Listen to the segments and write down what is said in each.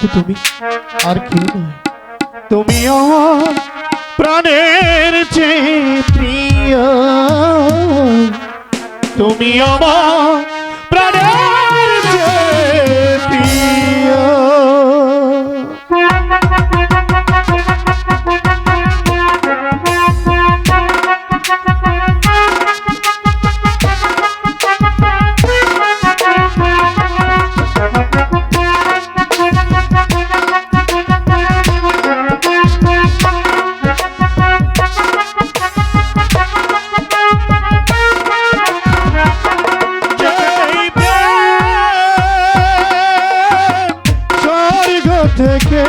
কিন্তু তুমি? আর কেউ নয়। তুমি আমার প্রাণের চেয়ে প্রিয়। তুমি আমার থেকে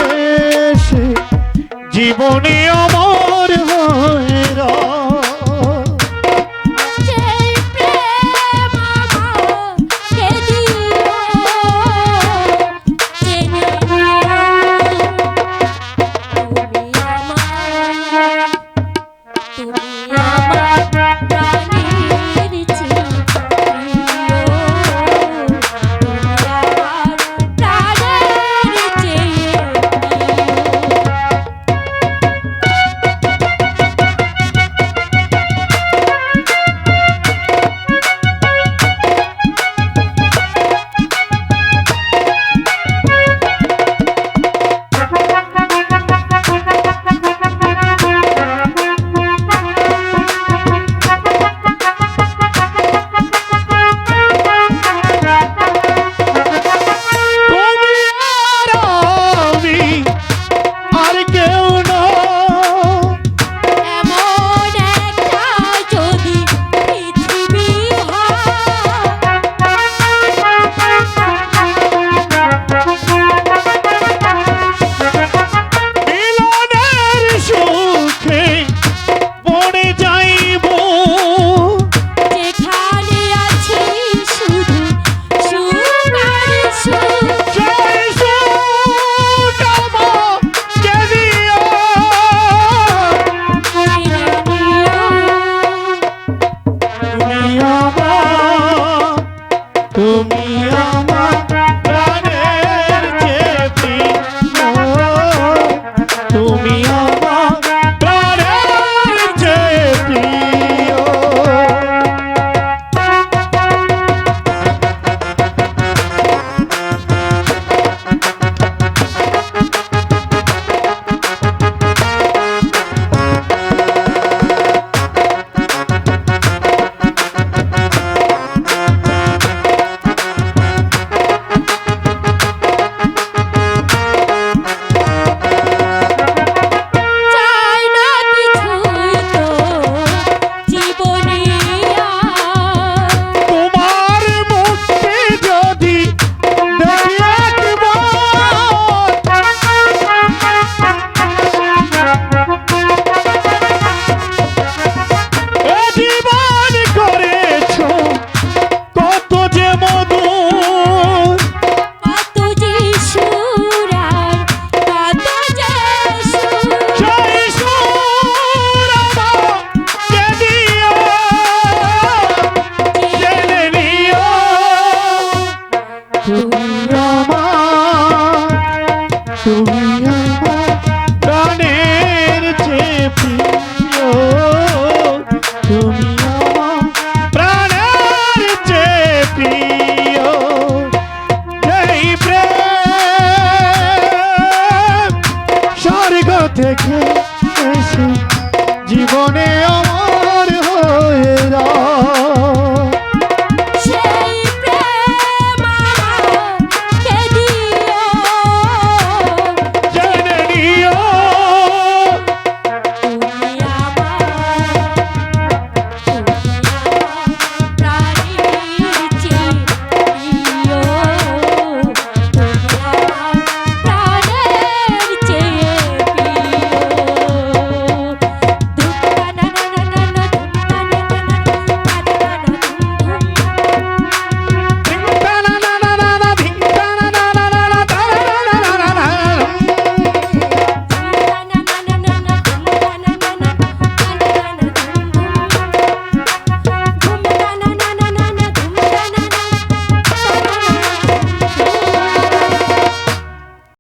সে জীবনীয় তুমি take it.